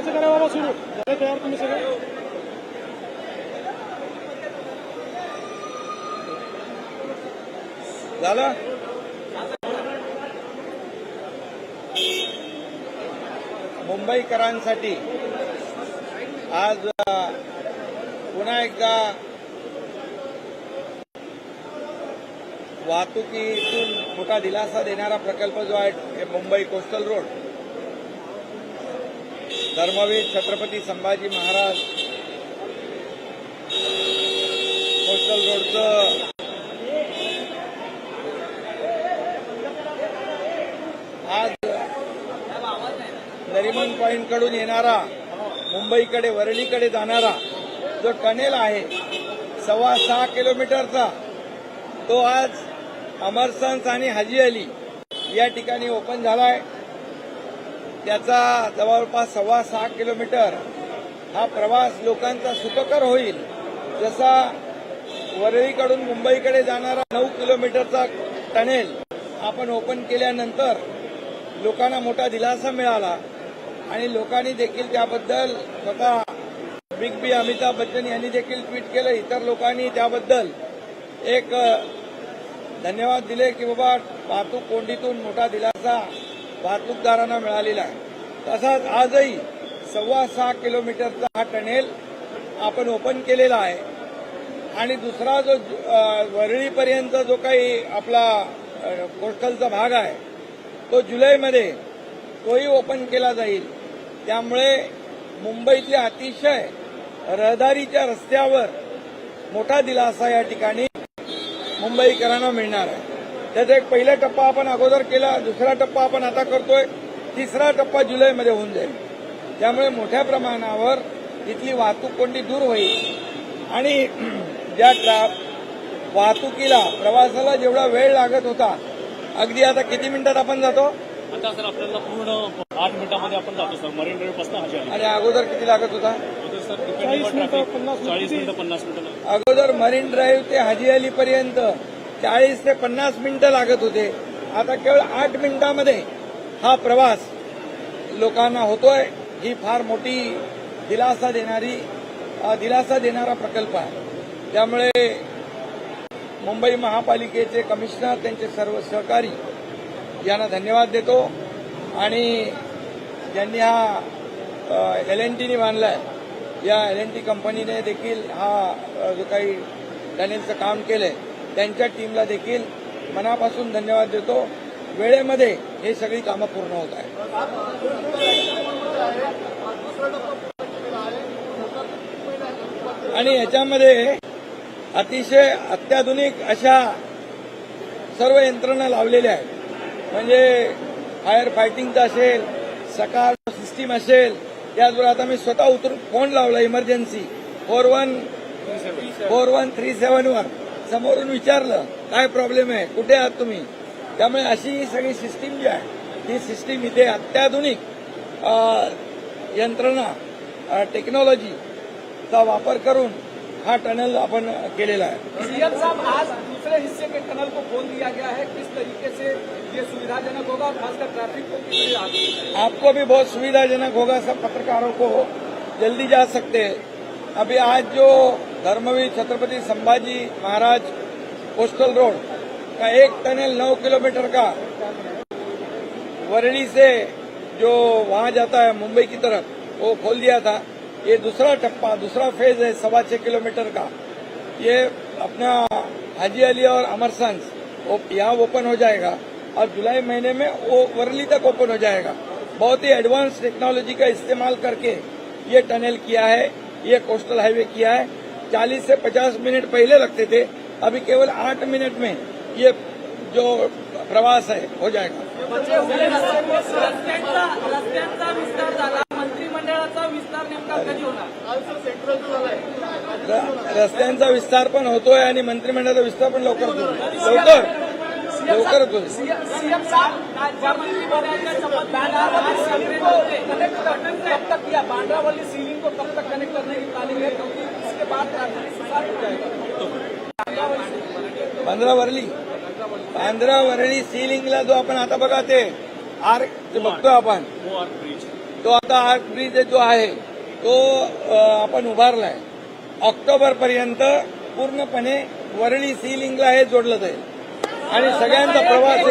करायचं करा बाबा सुरू झालं तयार तुम्ही सगळं? झालं? मुंबईकरांसाठी आज पुन्हा एकदा वाहतुकीतून मोठा दिलासा देणारा प्रकल्प जो आहे Mumbai coastal road. Dharmaveer Chhatrapati Sambhaji Maharaj. Coastal रोडचं आज नरिमन पॉईंटकडून येणारा मुंबईकडे वरळीकडे जाणारा जो टनेल आहे सव्वा सहा किलोमीटरचा तो आज अमरसन्स आणि हाजी अली या ठिकाणी ओपन झाला आहे त्याचा जवळपास सव्वा सहा किलोमीटर हा प्रवास लोकांचा सुखकर होईल. जसा वरळीकडून मुंबईकडे जाणारा नऊ किलोमीटरचा टनेल आपण ओपन केल्यानंतर लोकांना मोठा दिलासा मिळाला आणि लोकांनी देखील त्याबद्दल स्वतः बिग बी अमिताभ बच्चन यांनी देखील ट्विट केलं. इतर लोकांनी त्याबद्दल एक धन्यवाद दिले की बाबा वाहतूक कोंडीतून मोठा दिलासा वाहतूकदारांना मिळालेला आहे. तसाच आजही सव्वा सहा किलोमीटरचा हा टनेल आपण ओपन केलेला आहे. आणि दुसरा जो वरळीपर्यंत जो काही आपला कोस्टलचा भाग आहे तो जुलैमध्ये तोही ओपन केला जाईल. त्यामुळे मुंबईतल्या अतिशय रहदारीच्या रस्त्यावर मोठा दिलासा या ठिकाणी मुंबईकरांना मिळणार आहे. त्याचा एक पहिला टप्पा आपण अगोदर केला दुसरा टप्पा आपण आता करतोय. तिसरा टप्पा जुलैमध्ये होऊन जाईल. त्यामुळे मोठ्या प्रमाणावर तिथली वाहतूक कोंडी दूर होईल. आणि ज्या ट्रा वाहतुकीला प्रवासाला जेवढा वेळ लागत होता अगदी आता किती मिनिटात आपण जातो? आता सर आपल्याला पूर्ण आठ मिनिटामध्ये आपण जातो सर. मरीन ड्राईव्ह आणि अगोदर किती लागत होता? चाळीस मिनिटं पन्नास मिनिटं. अगोदर मरीन ड्राईव्ह ते हाजी अली पर्यंत चाळीस ते पन्नास मिनिटं लागत होते. आता केवळ आठ मिनिटांमध्ये हा प्रवास लोकांना होतोय. ही फार मोठी दिलासा देणारी दिलासा देणारा प्रकल्प आहे. त्यामुळे मुंबई महापालिकेचे कमिशनर त्यांचे सर्व सहकारी यांना धन्यवाद देतो. आणि ज्यांनी हा एल एन टीने बांधलाय या एल एन टी कंपनीने देखील हा जो काही टनेलचं काम केलंय त्यांच्या टीमला देखील मनापासून धन्यवाद देतो. वेळेमध्ये हे सगळी कामं पूर्ण होत आहेत. आणि याच्यामध्ये अतिशय अत्याधुनिक अशा सर्व यंत्रणा लावलेल्या आहेत. म्हणजे फायर फायटिंगचं असेल सकाळ सिस्टीम असेल त्याचबरोबर आता मी स्वतः उतरून फोन लावला emergency four one four one three seven one समोरून विचारलं काय प्रॉब्लेम आहे? कुठे आहात तुम्ही? त्यामुळे अशी ही सगळी सिस्टीम जी आहे ही सिस्टीम इथे अत्याधुनिक यंत्रणा टेक्नॉलॉजीचा वापर करून हा टनल आपण केलेला आहे. सीएम साहब आज दूसरे हिस्से के टनल को खोल दिया गया है। किस तरीके से ये सुविधाजनक होगा? खासकर ट्रैफ़िक को आपको भी बहुत सुविधाजनक होगा सब पत्रकारों को जल्दी जा सकते हैं। अभी आज जो धर्मवीर छत्रपति संभाजी महाराज कोस्टल रोड का एक टनल नौ किलोमीटर का वरली से जो वहाँ जाता है मुंबई की तरफ़, वो खोल दिया था। ये दूसरा टप्पा, दूसरा फ़ेज़ है सवा छह किलोमीटर का। ये अपना हाजी अली और अमरसंस यहाँ ओपन हो जाएगा और जुलाई महीने में वो वरली तक ओपन हो जाएगा। बहुत ही एडवांस टेक्नोलॉजी का इस्तेमाल करके ये टनल किया है, ये कोस्टल हाईवे किया है। 40 से 50 मिनट पहले लगते थे अभी केवल 8 मिनट में ये जो प्रवास है हो जाएगा। रस्त्यांचा रस्त्यांचा विस्तार पण होतोय आणि मंत्रिमंडळाचा विस्तार पण लवकर होईल लवकर. लवकरच होईल को कब तक कनेक्ट करने की प्लानिंग है? क्योंकि इसके बाद सुधार हो जाएगा। बांद्रा वरली। बांद्रा वरळी सिलिंगला जो आपण आता बघा ते आर जे बघतो आपण. तो आता आर्ट ब्रिज जो आहे तो आपण उभारलाय. ऑक्टोबर पर्यंत पूर्णपणे वरळी सी लिंकला हे जोडलं जाईल. आणि सगळ्यांचा प्रवास